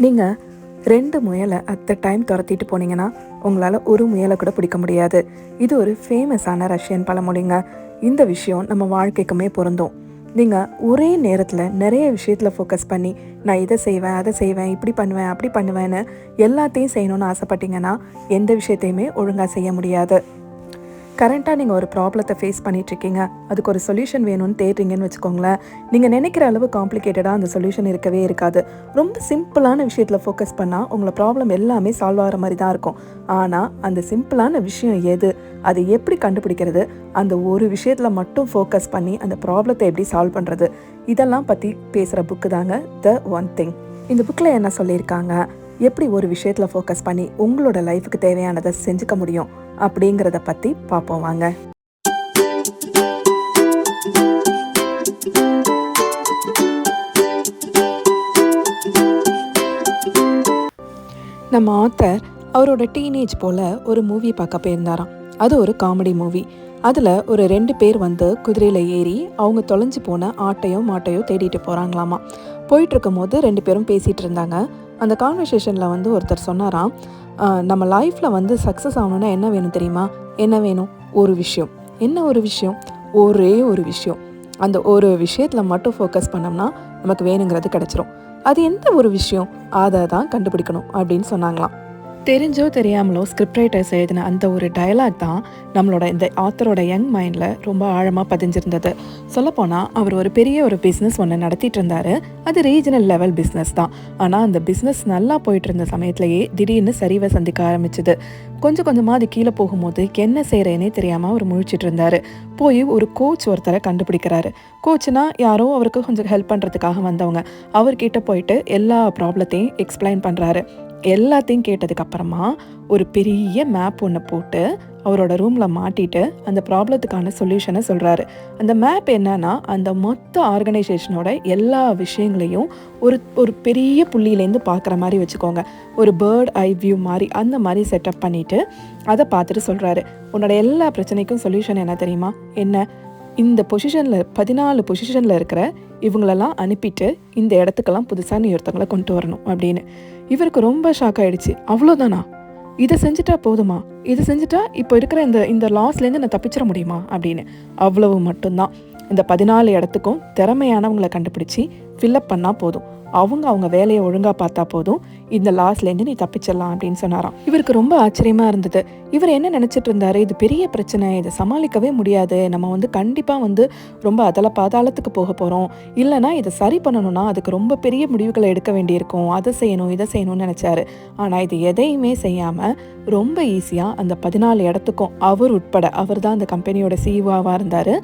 நீங்கள் ரெண்டு முயலை அட் த டைம் துரத்திட்டு போனீங்கன்னா உங்களால் ஒரு முயலை கூட பிடிக்க முடியாது. இது ஒரு ஃபேமஸான ரஷ்யன் பழமொழிங்க. இந்த விஷயம் நம்ம வாழ்க்கைக்குமே பொருந்தும். நீங்கள் ஒரே நேரத்தில் நிறைய விஷயத்தில் ஃபோக்கஸ் பண்ணி நான் இதை செய்வேன் அதை செய்வேன் இப்படி பண்ணுவேன் அப்படி பண்ணுவேன்னு எல்லாத்தையும் செய்யணும்னு ஆசைப்பட்டீங்கன்னா எந்த விஷயத்தையுமே ஒழுங்காக செய்ய முடியாது. கரண்ட்டாக நீங்கள் ஒரு ப்ராப்ளத்தை ஃபேஸ் பண்ணிகிட்ருக்கீங்க அதுக்கு ஒரு சொல்யூஷன் வேணும்னு தேடுறீங்கன்னு வச்சுக்கோங்களேன். நீங்கள் நினைக்கிற அளவு காம்ப்ளிகேட்டடாக அந்த சொல்யூஷன் இருக்கவே இருக்காது. ரொம்ப சிம்பிளான விஷயத்தில் ஃபோக்கஸ் பண்ணால் உங்களை ப்ராப்ளம் எல்லாமே சால்வ் ஆகிற மாதிரி தான் இருக்கும். ஆனால் அந்த சிம்பிளான விஷயம் எது? அதை எப்படி கண்டுபிடிக்கிறது? அந்த ஒரு விஷயத்தில் மட்டும் ஃபோக்கஸ் பண்ணி அந்த ப்ராப்ளத்தை எப்படி சால்வ் பண்ணுறது இதெல்லாம் பற்றி பேசுகிற புக்கு தாங்க த ஒன் திங் இந்த புக்கில் என்ன சொல்லியிருக்காங்க? எப்படி ஒரு விஷயத்தில் ஃபோக்கஸ் பண்ணி உங்களோட லைஃபுக்கு தேவையானதை செஞ்சுக்க முடியும்? அப்படிங்கிறத பற்றி பார்ப்போம் வாங்க. நம்ம ஆத்தர் அவரோட டீனேஜ் போல் ஒரு மூவி பார்க்க போயிருந்தாராம். அது ஒரு காமெடி மூவி அதில் ஒரு ரெண்டு பேர் வந்து குதிரையில் ஏறி அவங்க தொலைஞ்சு போன ஆட்டையோ மாட்டையோ தேடிட்டு போகிறாங்களாமா போயிட்டு இருக்கும்போது ரெண்டு பேரும் பேசிகிட்டு இருந்தாங்க. அந்த கான்வர்சேஷனில் வந்து ஒருத்தர் சொன்னாராம் நம்ம லைஃப்பில் வந்து சக்ஸஸ் ஆகணும்னா என்ன வேணும் தெரியுமா? என்ன வேணும்? ஒரு விஷயம். என்ன ஒரு விஷயம்? ஒரே ஒரு விஷயம். அந்த ஒரு விஷயத்தில் மட்டும் ஃபோக்கஸ் பண்ணோம்னா நமக்கு வேணுங்கிறது கிடச்சிரும். அது எந்த ஒரு விஷயம்? அதை தான் கண்டுபிடிக்கணும் அப்படின்னு சொன்னாங்களாம். தெரிஞ்சோ தெரியாமலோ ஸ்கிரிப்ட் ரைட்டர்ஸ் எழுதின அந்த ஒரு டயலாக் தான் நம்மளோட இந்த ஆத்தரோட யங் மைண்டில் ரொம்ப ஆழமாக பதிஞ்சிருந்தது. சொல்லப்போனால் அவர் ஒரு பெரிய ஒரு பிஸ்னஸ் ஒன்று நடத்திட்டு இருந்தார். அது ரீஜனல் லெவல் பிஸ்னஸ் தான். ஆனால் அந்த பிஸ்னஸ் நல்லா போயிட்டு இருந்த சமயத்திலேயே திடீர்னு சரிவை சந்திக்க ஆரம்பிச்சுது. கொஞ்சம் கொஞ்சமாக அது கீழே போகும்போது என்ன செய்கிறேனே தெரியாமல் அவர் முழிச்சிட்டு இருந்தார். போய் ஒரு கோச் ஒருத்தரை கண்டுபிடிக்கிறாரு. கோச்னா யாரோ அவருக்கு கொஞ்சம் ஹெல்ப் பண்ணுறதுக்காக வந்தவங்க. அவர்கிட்ட போயிட்டு எல்லா ப்ராப்ளத்தையும் எக்ஸ்பிளைன் பண்ணுறாரு எல்லாத்தையும் கேட்டதுக்கு அப்புறமா ஒரு பெரிய மேப் ஒன்று போட்டு அவரோட ரூமில் மாட்டிட்டு அந்த ப்ராப்ளத்துக்கான சொல்யூஷனை சொல்கிறாரு அந்த மேப் என்னன்னா அந்த மொத்த ஆர்கனைசேஷனோட எல்லா விஷயங்களையும் ஒரு ஒரு பெரிய புள்ளியிலேருந்து பார்க்குற மாதிரி வச்சுக்கோங்க. ஒரு பேர்ட் ஐ வியூ மாதிரி அந்த மாதிரி செட்டப் பண்ணிவிட்டு அதை பார்த்துட்டு சொல்கிறாரு உன்னோட எல்லா பிரச்சனைக்கும் சொல்யூஷன் என்ன தெரியுமா? என்ன? இந்த பொசிஷனில் பதினாலு பொசிஷனில் இருக்கிற இவங்களெல்லாம் அனுப்பிட்டு இந்த இடத்துக்கெல்லாம் புதுசாக நீ ஒருத்தவங்களை கொண்டு வரணும் அப்படின்னு. இவருக்கு ரொம்ப ஷாக் ஆகிடுச்சு அவ்வளோதானா இதை செஞ்சுட்டா போதுமா? இதை செஞ்சுட்டா இப்போ இருக்கிற இந்த இந்த லாஸ்லேருந்து நான் தப்பிச்சிட முடியுமா? அப்படின்னு. அவ்வளவு மட்டும்தான். இந்த பதினாலு இடத்துக்கும் திறமையானவங்களை கண்டுபிடிச்சி ஃபில்லப் பண்ணால் போதும். அவங்க அவங்க வேலையை ஒழுங்காக பார்த்தா போதும். இந்த லாஸ்லேருந்து நீ தப்பிச்சிடலாம் அப்படின்னு சொன்னாராம். இவருக்கு ரொம்ப ஆச்சரியமாக இருந்தது. இவர் என்ன நினச்சிட்டு இருந்தாரு? இது பெரிய பிரச்சனை. இதை சமாளிக்கவே முடியாது. நம்ம வந்து கண்டிப்பாக வந்து ரொம்ப அதல பாதாளத்துக்கு போக போகிறோம் இல்லைனா இதை சரி பண்ணணும்னா அதுக்கு ரொம்ப பெரிய முடிவுகளை எடுக்க வேண்டியிருக்கும். அதை செய்யணும் இதை செய்யணும்னு நினச்சாரு. ஆனால் இது எதையுமே செய்யாமல் ரொம்ப ஈஸியாக அந்த பதினாலு இடத்துக்கும் அவர் உட்பட அவர் தான் அந்த கம்பெனியோட சிஇஓவாக இருந்தார்.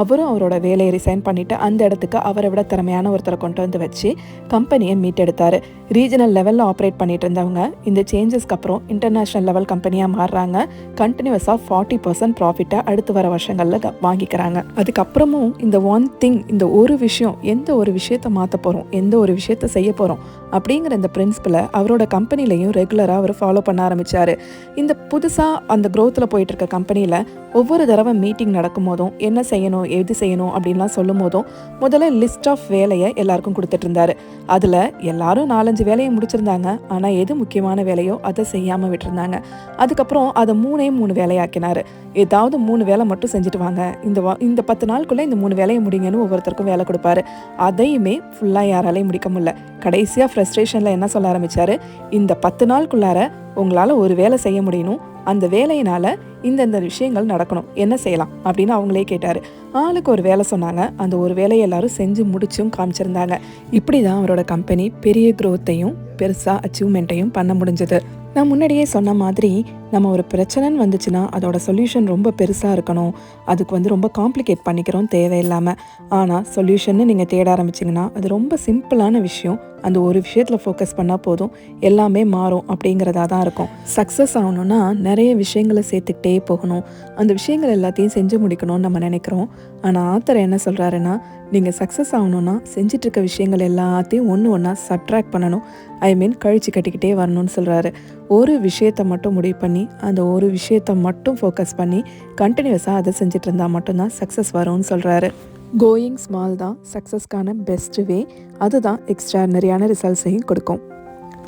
அவரும் அவரோட வேலையை ரிசைன் பண்ணிவிட்டு அந்த இடத்துக்கு அவரை விட திறமையான ஒருத்தரை கொண்டு வந்து வச்சு கம்பெனியை மீட்டெடுத்தார். ரீஜனல் லெவலில் ஆப்ரேட் பண்ணிட்டு இருந்தவங்க இந்த சேஞ்சஸ்க்கு அப்புறம் இன்டர்நேஷ்னல் லெவல் கம்பெனியாக மாறுறாங்க. கண்டினியூஸாக ஃபார்ட்டி பர்சன்ட் ப்ராஃபிட்டை அடுத்து வர வருஷங்களில் வாங்கிக்கிறாங்க. அதுக்கப்புறமும் இந்த ஒன் திங் இந்த ஒரு விஷயம் எந்த ஒரு விஷயத்தை மாற்ற போகிறோம் எந்த ஒரு விஷயத்தை செய்ய போகிறோம் அப்படிங்கிற இந்த பிரின்சிபலை அவரோட கம்பெனிலையும் ரெகுலராக அவர் ஃபாலோ பண்ண ஆரம்பித்தார் இந்த புதுசாக அந்த க்ரோத்தில் போயிட்டு இருக்க கம்பெனியில் ஒவ்வொரு தடவை மீட்டிங் நடக்கும் போதும் என்ன செய்யணும் எது செய்யணும் அப்படின்லாம் சொல்லும் போதும் முதல்ல லிஸ்ட் ஆஃப் வேலையை எல்லாருக்கும் கொடுத்துட்டு இருந்தாரு அதில் எல்லாரும் நாலஞ்சு வேலையை முடிச்சிருந்தாங்க. ஆனால் எது முக்கியமான வேலையோ அதை செய்யாமல் விட்டுருந்தாங்க. அதுக்கப்புறம் அதை மூணே மூணு வேலையாக்கினாரு. ஏதாவது மூணு வேலை மட்டும் செஞ்சுட்டு வாங்க. இந்த வா- இந்த பத்து நாளுக்குள்ளே இந்த மூணு வேலையை முடிங்கன்னு ஒவ்வொருத்தருக்கும் வேலை கொடுப்பாரு. அதையுமே ஃபுல்லாக யாராலையும் முடிக்க முடியல. கடைசியாக ஃப்ரஸ்ட்ரேஷனில் என்ன சொல்ல ஆரம்பிச்சாரு? இந்த பத்து நாளுக்குள்ளார உங்களால் ஒரு வேலை செய்ய முடியணும். அந்த வேலையினால் இந்தந்த விஷயங்கள் நடக்கணும். என்ன செய்யலாம்? அப்படின்னு அவங்களே கேட்டார். ஆளுக்கு ஒரு வேலை சொன்னாங்க. அந்த ஒரு வேலையை எல்லாரும் செஞ்சு முடிச்சும் காமிச்சிருந்தாங்க. இப்படி தான் அவரோட கம்பெனி பெரிய க்ரோத்தையும் பெருசாக அச்சீவ்மெண்ட்டையும் பண்ண முடிஞ்சது. நான் முன்னாடியே சொன்ன மாதிரி நம்ம ஒரு பிரச்சனைன்னு வந்துச்சுன்னா அதோட சொல்யூஷன் ரொம்ப பெருசாக இருக்கணும். அதுக்கு வந்து ரொம்ப காம்ப்ளிகேட் பண்ணிக்கிறோம் தேவையில்லாமல் ஆனால் சொல்யூஷன்னு நீங்கள் தேட ஆரம்பிச்சிங்கன்னா அது ரொம்ப சிம்பிளான விஷயம். அந்த ஒரு விஷயத்தில் ஃபோக்கஸ் பண்ணால் போதும். எல்லாமே மாறும் அப்படிங்கிறதா தான் இருக்கும். சக்ஸஸ் ஆகணும்னா நிறைய விஷயங்களை சேர்த்துக்கிட்டே போகணும். அந்த விஷயங்கள் எல்லாத்தையும் செஞ்சு முடிக்கணும்னு நம்ம நினைக்கிறோம். ஆனால் ஆத்தர் என்ன சொல்கிறாருன்னா நீங்கள் சக்ஸஸ் ஆகணும்னா செஞ்சிட்ருக்க விஷயங்கள் எல்லாத்தையும் ஒன்று ஒன்றா சப்ட்ராக்ட் பண்ணணும். ஐ மீன் கழிச்சு கட்டிக்கிட்டே வரணும்னு சொல்கிறாரு ஒரு விஷயத்தை மட்டும் முடிவு பண்ணி அந்த ஒரு விஷயத்தை மட்டும் ஃபோக்கஸ் பண்ணி கண்டினியூஸாக அதை செஞ்சுட்டு இருந்தால் மட்டும்தான் சக்ஸஸ் வரும்னு சொல்கிறாரு கோயிங் ஸ்மால் தான் சக்ஸஸ்க்கான பெஸ்ட் வே அதுதான் எக்ஸ்ட்ராடனரியான ரிசல்ட்ஸையும் கொடுக்கும்.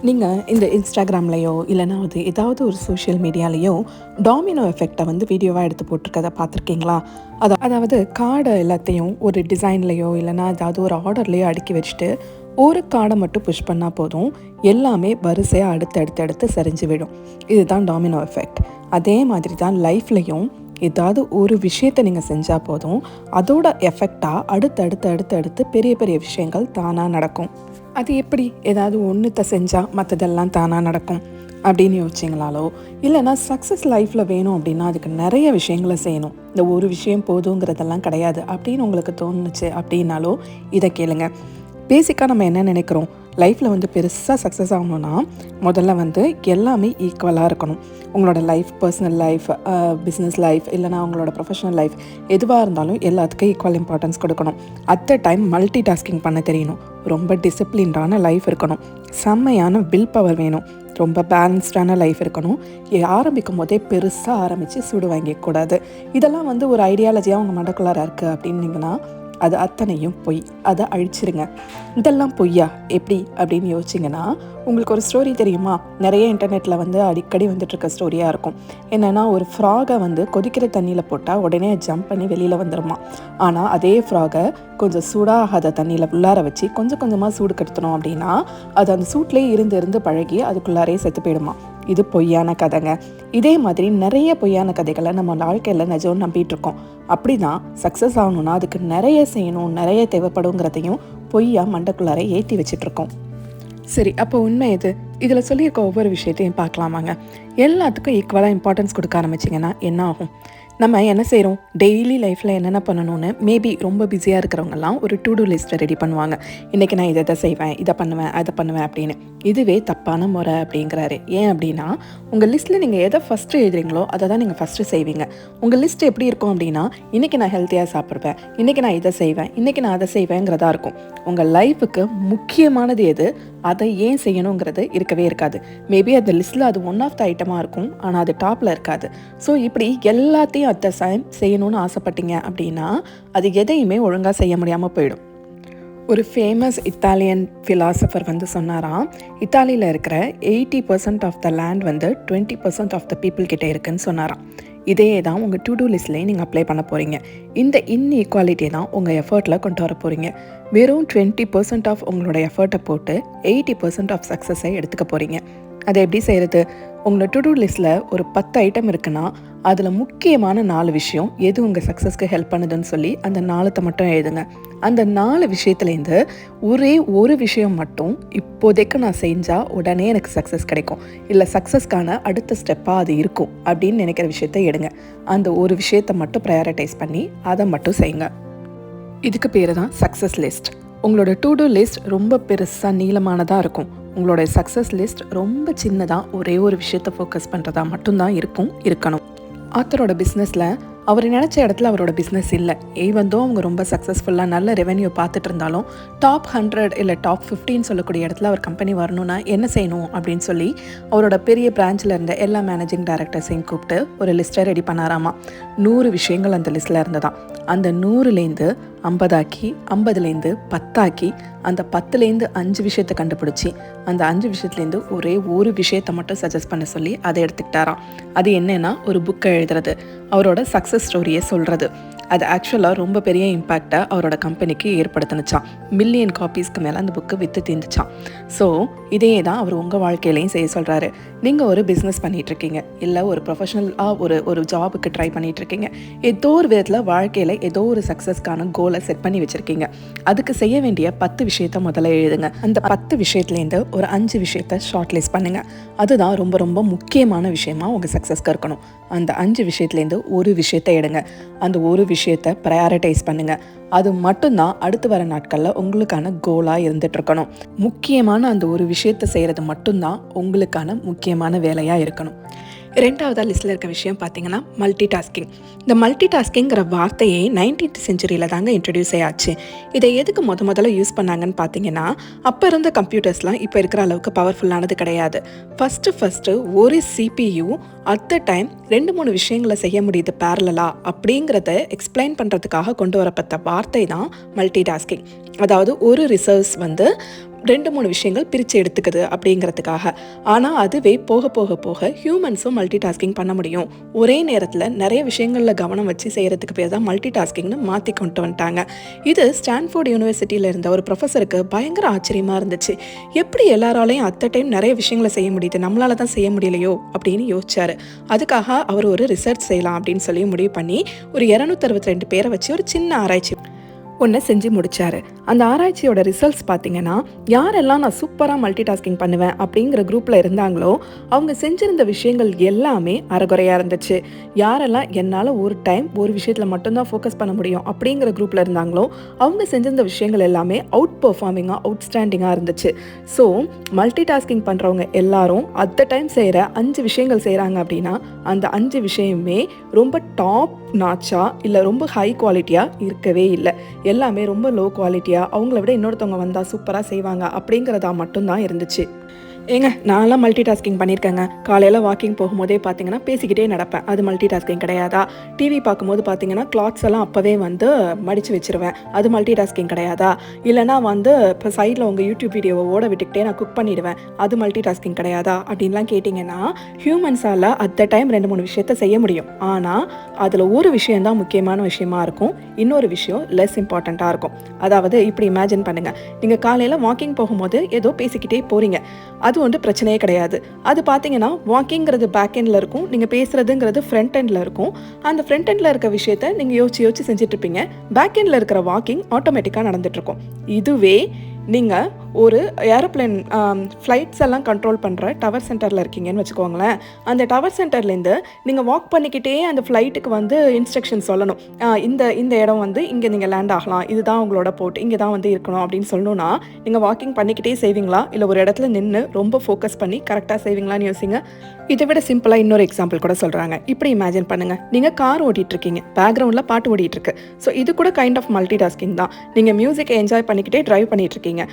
நீங்கள் இந்த இன்ஸ்டாகிராம்லேயோ இல்லைனா அது ஏதாவது ஒரு சோஷியல் மீடியாலேயோ டாமினோ எஃபெக்டை வந்து வீடியோவாக எடுத்து போட்டிருக்கதை பார்த்துருக்கீங்களா? அதை அதாவது கார்டை எல்லாத்தையும் ஒரு டிசைன்லேயோ இல்லைனா ஏதாவது ஒரு ஆர்டர்லேயோ அடுக்கி வச்சுட்டு ஒரு கார்டை மட்டும் புஷ் பண்ணால் போதும். எல்லாமே வரிசையாக அடுத்து அடுத்து அடுத்து சரிஞ்சு விடும். இதுதான் டாமினோ எஃபெக்ட் அதே மாதிரி தான் லைஃப்லையும் ஏதாவது ஒரு விஷயத்தை நீங்கள் செஞ்சால் போதும். அதோட எஃபெக்டாக அடுத்தடுத்து அடுத்து அடுத்து பெரிய பெரிய விஷயங்கள் தானாக நடக்கும். அது எப்படி? ஏதாவது ஒன்றுத்த செஞ்சால் மற்றதெல்லாம் தானாக நடக்கும். அப்படின்னு யோசிச்சிங்களாலோ? இல்லைனா சக்ஸஸ் லைஃப்பில் வேணும் அப்படின்னா அதுக்கு நிறைய விஷயங்களை செய்யணும். இந்த ஒரு விஷயம் போதுங்கிறதெல்லாம் கிடையாது அப்படின்னு உங்களுக்கு தோணுச்சு அப்படின்னாலோ இதை கேளுங்கள் பேசிக்காக நம்ம என்ன நினைக்கிறோம்? லைஃப்பில் வந்து பெருசாக சக்ஸஸ் ஆகணும்னா முதல்ல வந்து எல்லாமே ஈக்குவலாக இருக்கணும். உங்களோட life personal life business life இல்லைனா உங்களோட ப்ரொஃபஷனல் லைஃப் எதுவாக இருந்தாலும் எல்லாத்துக்கும் ஈக்குவல் இம்பார்ட்டன்ஸ் கொடுக்கணும். At the time multitasking பண்ண தெரியணும். ரொம்ப டிசிப்ளின்டான லைஃப் இருக்கணும். செம்மையான வில் பவர் வேணும். ரொம்ப பேலன்ஸ்டான லைஃப் இருக்கணும். ஆரம்பிக்கும் போதே பெருசாக ஆரம்பித்து சுடு வாங்கிக்கூடாது இதெல்லாம் வந்து ஒரு ஐடியாலஜியாக உங்கள் மண்டக்குள்ளார இருக்குது அப்படின்னீங்கன்னா அது அத்தனையும் பொய். அதை அழிச்சிருங்க. இதெல்லாம் பொய்யா? எப்படி? அப்படின்னு யோசிச்சிங்கன்னா உங்களுக்கு ஒரு ஸ்டோரி தெரியுமா? நிறைய இன்டர்நெட்டில் வந்து அடிக்கடி வந்துட்டுருக்க ஸ்டோரியாக இருக்கும். என்னென்னா ஒரு ஃப்ராகை வந்து கொதிக்கிற தண்ணியில் போட்டால் உடனே ஜம்ப் பண்ணி வெளியில் வந்துடுமா ஆனால் அதே ஃப்ராகை கொஞ்சம் சூடாகாத தண்ணியில் உள்ளார வச்சு கொஞ்சம் கொஞ்சமாக சூடு கெடுத்தணும் அப்படின்னா அது அந்த சூட்லேயே இருந்து இருந்து பழகி அதுக்குள்ளாரே செத்து போயிடுமா? இது பொய்யான கதைங்க. இதே மாதிரி நிறைய பொய்யான கதைகளை நம்ம வாழ்க்கையில் நிஜம் நம்பிட்டு இருக்கோம் அப்படி தான் சக்ஸஸ் ஆகணும்னா அதுக்கு நிறைய செய்யணும் நிறைய தேவைப்படுங்கிறதையும் பொய்யா மண்டக்குள்ளார ஏற்றி வச்சிட்ருக்கோம் சரி அப்போ உண்மை எது? இதில் சொல்லியிருக்க ஒவ்வொரு விஷயத்தையும் பார்க்கலாமாங்க. எல்லாத்துக்கும் ஈக்குவலாக இம்பார்ட்டன்ஸ் கொடுக்க ஆரம்பிச்சிங்கன்னா என்ன ஆகும்? நம்ம என்ன செய்கிறோம் டெய்லி லைஃப்பில் என்னென்ன பண்ணணும்னு மேபி ரொம்ப பிஸியாக இருக்கிறவங்கலாம் ஒரு டு டூ லிஸ்ட்டை ரெடி பண்ணுவாங்க. இன்றைக்கி நான் இதை செய்வேன் இதை பண்ணுவேன் அதை பண்ணுவேன் அப்படின்னு. இதுவே தப்பான முறை அப்படிங்கிறாரு. ஏன் அப்படின்னா உங்கள் லிஸ்ட்டில் நீங்கள் எதை ஃபஸ்ட்டு எழுதுறீங்களோ அதை தான் நீங்கள் ஃபஸ்ட்டு செய்வீங்க. உங்கள் லிஸ்ட் எப்படி இருக்கும் அப்படின்னா இன்றைக்கி நான் ஹெல்த்தியாக சாப்பிடுவேன் இன்றைக்கி நான் இதை செய்வேன் இன்றைக்கி நான் அதை செய்வேங்கிறதா இருக்கும். உங்கள் லைஃபுக்கு முக்கியமானது எது? அதை ஏன் செய்யணுங்கிறது இருக்கவே இருக்காது. மேபி அந்த லிஸ்ட்டில் அது ஒன் ஆஃப் த ஐட்டமாக இருக்கும் ஆனால் அது டாப்பில் இருக்காது. ஸோ இப்படி எல்லாத்தையும் அட் த டைம் செய்யணும்னு ஆசைப்பட்டீங்க அப்படின்னா அது எதையுமே ஒழுங்காக செய்ய முடியாமல் போயிடும். ஒரு ஃபேமஸ் இத்தாலியன் ஃபிலாசபர் வந்து சொன்னாராம் இத்தாலியில் இருக்கிற eighty percent of the land வந்து twenty percent of the people கிட்டே இருக்குன்னு சொன்னாராம். இதே தான் உங்கள் டு டூ லிஸ்ட்லேயும் நீங்கள் அப்ளை பண்ண போகிறீங்க இந்த இன்இக்வாலிட்டியை தான் உங்கள் எஃபர்ட்டில் கொண்டு வர போகிறீங்க வெறும் டுவெண்ட்டி பர்சன்ட் ஆஃப் உங்களோட எஃபர்ட்டை போட்டு எயிட்டி பர்சன்ட் ஆஃப் சக்ஸஸை எடுத்துக்க போகிறீங்க அதை எப்படி செய்கிறது உங்களோட டு டூ லிஸ்ட்டில் ஒரு பத்து ஐட்டம் இருக்குன்னா அதில் முக்கியமான நாலு விஷயம் எது உங்கள் சக்ஸஸ்க்கு ஹெல்ப் பண்ணுதுன்னு சொல்லி அந்த நாளத்தை மட்டும் எழுதுங்க. அந்த நாலு விஷயத்துலேருந்து ஒரே ஒரு விஷயம் மட்டும் இப்போதைக்கு நான் செஞ்சால் உடனே எனக்கு சக்ஸஸ் கிடைக்கும். இல்லை சக்ஸஸ்க்கான அடுத்த ஸ்டெப்பாக அது இருக்கும் அப்படின்னு நினைக்கிற விஷயத்த எடுங்க. அந்த ஒரு விஷயத்தை மட்டும் ப்ரையாரிட்டைஸ் பண்ணி அதை மட்டும் செய்யுங்க. இதுக்கு பேர் தான் சக்ஸஸ் லிஸ்ட் உங்களோட டு டூ லிஸ்ட் ரொம்ப பெருசாக நீளமானதாக இருக்கும். உங்களோட சக்ஸஸ் லிஸ்ட் ரொம்ப சின்னதாக ஒரே ஒரு விஷயத்தை ஃபோக்கஸ் பண்ணுறதா மட்டும்தான் இருக்கும் இருக்கணும். ஆத்தரோட பிஸ்னஸில் அவர் நினச்ச இடத்துல அவரோட பிஸ்னஸ் இல்லை. ஈவந்தோ அவங்க ரொம்ப சக்ஸஸ்ஃபுல்லாக நல்ல ரெவென்யூ பார்த்துட்டு இருந்தாலும் டாப் ஹண்ட்ரட் இல்லை டாப் ஃபிஃப்டின்னு சொல்லக்கூடிய இடத்துல அவர் கம்பெனி வரணும்னா என்ன செய்யணும் அப்படின்னு சொல்லி அவரோட பெரிய பிரான்ச்சில் இருந்த எல்லா மேனேஜிங் டைரக்டர்ஸையும் கூப்பிட்டு ஒரு லிஸ்ட்டை ரெடி பண்ணாராமா. நூறு விஷயங்கள் அந்த லிஸ்ட்டில் இருந்ததான் அந்த நூறுலேருந்து ஐம்பதாக்கி ஐம்பதுலேருந்து பத்தாக்கி அந்த பத்துலேருந்து அஞ்சு விஷயத்தை கண்டுபிடிச்சி அந்த அஞ்சு விஷயத்துலேருந்து ஒரே ஒரு விஷயத்தை மட்டும் சஜஸ்ட் பண்ண சொல்லி அதை எடுத்துக்கிட்டாராம். அது என்னென்னா ஒரு புக்கை எழுதுறது. அவரோட சக்ஸஸ் ஸ்டோரியை சொல்கிறது அது ஆக்சுவலாக ரொம்ப பெரிய இம்பேக்டை அவரோட கம்பெனிக்கு ஏற்படுத்தினுச்சான் மில்லியன் காப்பீஸ்க்கு மேலே அந்த புக்கு விற்று தீர்ந்துச்சான் ஸோ இதே தான் அவர் உங்கள் வாழ்க்கையிலையும் செய்ய சொல்கிறாரு நீங்கள் ஒரு பிஸ்னஸ் பண்ணிகிட்ருக்கீங்க இல்லை ஒரு ப்ரொஃபஷனலாக ஒரு ஒரு ஜாபுக்கு ட்ரை பண்ணிகிட்ருக்கீங்க ஏதோ ஒரு விதத்தில் வாழ்க்கையில் ஏதோ ஒரு சக்ஸஸ்க்கான கோலை செட் பண்ணி வச்சுருக்கீங்க. அதுக்கு செய்ய வேண்டிய பத்து விஷயத்த முதல்ல எழுதுங்க. அந்த பத்து விஷயத்துலேருந்து ஒரு அஞ்சு விஷயத்த ஷார்ட் லிஸ்ட் பண்ணுங்கள் அதுதான் ரொம்ப ரொம்ப முக்கியமான விஷயமா உங்கள் சக்ஸஸ்க்கு இருக்கணும். அந்த அஞ்சு விஷயத்துலேருந்து ஒரு விஷயத்தை எடுங்க. அந்த ஒரு விஷயத்தை ப்ரையாரிட்டைஸ் பண்ணுங்கள் அது மட்டும்தான் அடுத்து வர நாட்களில் உங்களுக்கான கோலாக இருந்துகிட்ருக்கணும் முக்கியமான அந்த ஒரு விஷயத்தை செய்கிறது மட்டும்தான் உங்களுக்கான முக்கியமான வேலையாக இருக்கணும். ரெண்டாவதாக லிஸ்ட்டில் இருக்க விஷயம் பார்த்தீங்கன்னா மல்டி டாஸ்கிங் இந்த மல்டி டாஸ்கிங்கிற வார்த்தையே நைன்டீன்த் செஞ்சுரியில் தாங்க இன்ட்ரடியூஸ் ஆயாச்சு. இதை எதுக்கு முத முதல்ல யூஸ் பண்ணாங்கன்னு பார்த்தீங்கன்னா அப்போ இருந்த கம்ப்யூட்டர்ஸ்லாம் இப்போ இருக்கிற அளவுக்கு பவர்ஃபுல்லானது கிடையாது. ஃபஸ்ட்டு ஃபஸ்ட்டு ஒரு சிபியு அட் த டைம் ரெண்டு மூணு விஷயங்களை செய்ய முடியுது பேரலா அப்படிங்கிறத எக்ஸ்பிளைன் பண்ணுறதுக்காக கொண்டு வரப்பட்ட வார்த்தை தான் மல்டி டாஸ்கிங் அதாவது ஒரு ரிசர்வ்ஸ் வந்து ரெண்டு மூணு விஷயங்கள் பிரித்து எடுத்துக்குது அப்படிங்கிறதுக்காக. ஆனால் அதுவே போக போக போக ஹியூமன்ஸும் மல்டி டாஸ்கிங் பண்ண முடியும். ஒரே நேரத்தில் நிறைய விஷயங்களில் கவனம் வச்சு செய்கிறதுக்கு பேர் தான் மல்டி டாஸ்கிங்னு மாற்றி கொண்டு வந்துட்டாங்க. இது ஸ்டான்ஃபோர்ட் யூனிவர்சிட்டியில் இருந்த ஒரு ப்ரொஃபஸருக்கு பயங்கர ஆச்சரியமாக இருந்துச்சு. எப்படி எல்லாராலையும் அத்த டைம் நிறைய விஷயங்களை செய்ய முடியுது? நம்மளால தான் செய்ய முடியலையோ? அப்படின்னு யோசிச்சாரு. அதுக்காக அவர் ஒரு ரிசர்ச் செய்யலாம் அப்படின்னு சொல்லி முடிவு பண்ணி ஒரு இரநூத்தி ரெண்டு பேரை வச்சு ஒரு சின்ன ஆராய்ச்சி ஒன்று செஞ்சு முடித்தார் அந்த ஆராய்ச்சியோட ரிசல்ட்ஸ் பார்த்தீங்கன்னா யாரெல்லாம் நான் சூப்பராக மல்டி டாஸ்கிங் பண்ணுவேன் அப்படிங்கிற குரூப்பில் இருந்தாங்களோ அவங்க செஞ்சிருந்த விஷயங்கள் எல்லாமே அறகுறையாக இருந்துச்சு. யாரெல்லாம் என்னால் ஒரு டைம் ஒரு விஷயத்தில் மட்டும்தான் ஃபோக்கஸ் பண்ண முடியும் அப்படிங்கிற குரூப்பில் இருந்தாங்களோ அவங்க செஞ்சிருந்த விஷயங்கள் எல்லாமே அவுட் பெர்ஃபார்மிங்காக அவுட்ஸ்டாண்டிங்காக இருந்துச்சு. ஸோ மல்டி டாஸ்கிங் பண்ணுறவங்க எல்லாரும் அட் டைம் செய்கிற அஞ்சு விஷயங்கள் செய்கிறாங்க அப்படின்னா அந்த அஞ்சு விஷயமே ரொம்ப டாப் நாச்சா இல்லை ரொம்ப ஹை குவாலிட்டியாக இருக்கவே இல்லை. எல்லாமே ரொம்ப லோ குவாலிட்டியாக அவங்கள விட இன்னொருத்தவங்க வந்தால் சூப்பராக செய்வாங்க அப்படிங்கிறதா மட்டும்தான் இருந்துச்சு. ஏங்க நான்லாம் மல்டி டாஸ்கிங் பண்ணியிருக்கேங்க காலையில் வாக்கிங் போகும்போதே பார்த்தீங்கன்னா பேசிக்கிட்டே நடப்பேன். அது மல்டி டாஸ்கிங் கிடையாதா? டிவி பார்க்கும்போது பார்த்தீங்கன்னா கிளாத்ஸ் எல்லாம் அப்போவே வந்து மடித்து வச்சிருவேன். அது மல்டி டாஸ்கிங் கிடையாதா? இல்லைனா வந்து இப்போ சைடில் உங்கள் யூடியூப் வீடியோவை ஓட விட்டுக்கிட்டே நான் குக் பண்ணிடுவேன். அது மல்டி டாஸ்கிங் கிடையாதா? அப்படின்லாம் கேட்டிங்கன்னா ஹியூமன்ஸால் அட் த டைம் ரெண்டு மூணு விஷயத்த செய்ய முடியும். ஆனால் அதில் ஒரு விஷயந்தான் முக்கியமான விஷயமா இருக்கும். இன்னொரு விஷயம் லெஸ் இம்பார்ட்டண்ட்டாக இருக்கும். அதாவது இப்படி இமேஜின் பண்ணுங்கள் நீங்கள் காலையில் வாக்கிங் போகும்போது ஏதோ பேசிக்கிட்டே போகிறீங்க அது வந்து பிரச்சனையே கிடையாது. அது பார்த்தீங்கன்னா வாக்கிங்கிறது பேக் எண்டில் இருக்கும். நீங்கள் பேசுகிறதுங்கிறது ஃப்ரண்ட் எண்டில் இருக்கும். அந்த ஃப்ரண்ட் எண்டில் இருக்க விஷயத்த நீங்கள் யோசிச்சு யோசிச்சு செஞ்சுட்டு இருப்பீங்க. பேக் எண்டில் இருக்கிற வாக்கிங் ஆட்டோமேட்டிக்காக நடந்துட்டுருக்கும் இதுவே நீங்கள் ஒரு ஏரோப்ளேன் ஃப்ளைட்ஸ் um, எல்லாம் கண்ட்ரோல் பண்ணுற டவர் சென்டரில் இருக்கீங்கன்னு வச்சுக்கோங்களேன். அந்த டவர் சென்டர்லேருந்து நீங்கள் வாக் பண்ணிக்கிட்டே அந்த ஃப்ளைட்டுக்கு வந்து இன்ஸ்ட்ரக்ஷன் சொல்லணும். இந்த இந்த இடம் வந்து இங்கே நீங்கள் லேண்ட் ஆகலாம். இதுதான் உங்களோட போர்ட் இங்கே தான் வந்து இருக்கணும் அப்படின்னு சொல்லணும்னா நீங்கள் வாக்கிங் பண்ணிக்கிட்டே செய்வீங்களா? இல்லை ஒரு இடத்துல நின்று ரொம்ப ஃபோக்கஸ் பண்ணி கரெக்டாக செய்வீங்களான்னு யோசிங்க. இதை விட சிம்பிளாக இன்னொரு எக்ஸாம்பிள் கூட சொல்கிறாங்க இப்படி இமேஜின் பண்ணுங்கள் நீங்கள் கார் ஓட்டிகிட்ருக்கீங்க இருக்கீங்க பேக்ரவுண்டில் பாட்டு ஓடிட்டுருக்கு. ஸோ இது கூட கைண்ட் ஆஃப் மல்டி டாஸ்கிங் தான். நீங்கள் மியூசிக்கை என்ஜாய் பண்ணிக்கிட்டே ட்ரைவ் பண்ணிகிட்ருக்கீங்க இருக்கீங்க